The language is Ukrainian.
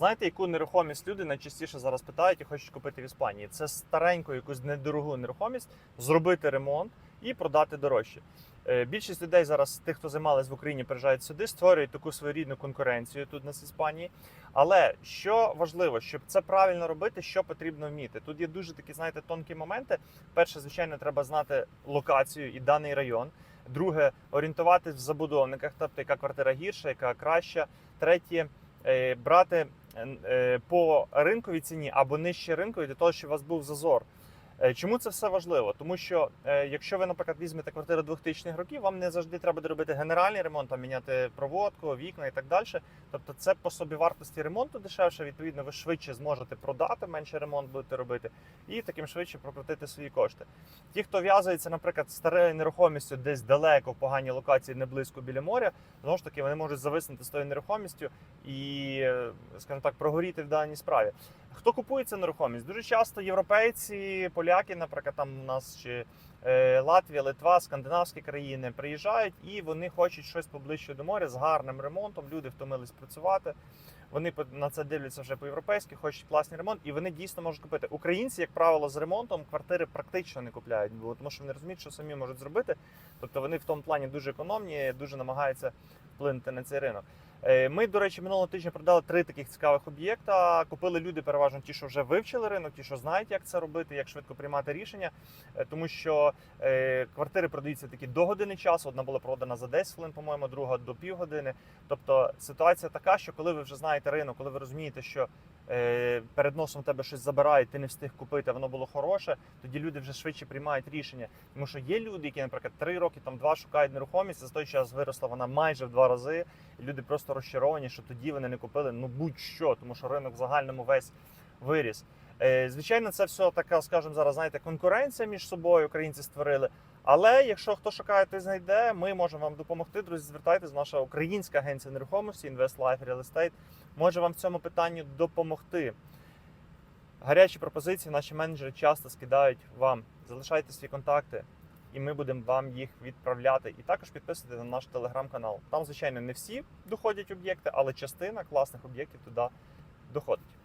Знаєте, яку нерухомість люди найчастіше зараз питають і хочуть купити в Іспанії? Це стареньку якусь недорогу нерухомість, зробити ремонт і продати дорожче. Е, Більшість людей зараз, тих, хто займались в Україні, приїжджають сюди, створюють таку своєрідну конкуренцію тут на Іспанії. Але що важливо, щоб це правильно робити, що потрібно вміти? Тут є дуже такі, знаєте, тонкі моменти. Перше, звичайно, треба знати локацію і даний район. Друге, орієнтуватись в забудовниках, тобто яка квартира гірша, яка краща. Третє, е, брати по ринковій ціні або нижче ринкові для того, щоб у вас був зазор. Е, Чому це все важливо? Тому що е, якщо ви, наприклад, візьмете квартиру 2000-х років, вам не завжди треба робити генеральний ремонт, там міняти проводку, вікна і так далі. Тобто, це по собі вартості ремонту дешевше. Відповідно, ви швидше зможете продати, менше ремонт будете робити, і таким швидше прокрутити свої кошти. Ті, хто в'язується, наприклад, старою нерухомістю десь далеко в поганій локації, не близько біля моря, знову ж таки, вони можуть зависнути з тою нерухомістю і, е, скажімо так, прогоріти в даній справі. Хто купує цю нерухомість? Дуже часто європейці, поляки, наприклад, там у нас чи е, Латвія, Литва, скандинавські країни приїжджають і вони хочуть щось поближче до моря з гарним ремонтом. Люди втомились працювати. Вони на це дивляться вже по-європейськи, хочуть класний ремонт, і вони дійсно можуть купити. Українці, як правило, з ремонтом квартири практично не купляють, бо тому що вони розуміють, що самі можуть зробити. Тобто вони в тому плані дуже економні, дуже намагаються вплинути на цей ринок. Е, Ми, до речі, минулого тижня продали три таких цікавих об'єкта. Купили люди переважно ті, що вже вивчили ринок, ті, що знають, як це робити, як швидко приймати рішення. Е, Тому що е, квартири продаються такі до години часу. Одна була продана за 10 хвилин, по-моєму, друга до півгодини. Тобто ситуація така, що коли ви вже знаєте ринок, коли ви розумієте, що перед носом тебе щось забирають, ти не встиг купити, а воно було хороше, тоді люди вже швидше приймають рішення. Тому що є люди, які, наприклад, три роки там два шукають нерухомість, за той час виросла вона майже в два рази. І люди просто розчаровані, що тоді вони не купили ну будь-що, тому що ринок в загальному весь виріс. Е, Звичайно, це все така, скажімо, зараз знаєте, конкуренція між собою українці створили. Але якщо хто шукає, той знайде, ми можемо вам допомогти. Друзі, звертайтесь, наша українська агенція нерухомості Invest Life Real Estate може вам в цьому питанні допомогти. Гарячі пропозиції наші менеджери часто скидають вам. Залишайте свої контакти, і ми будемо вам їх відправляти. І також підписуйте на наш телеграм-канал. Там, звичайно, не всі доходять об'єкти, але частина класних об'єктів туди доходить.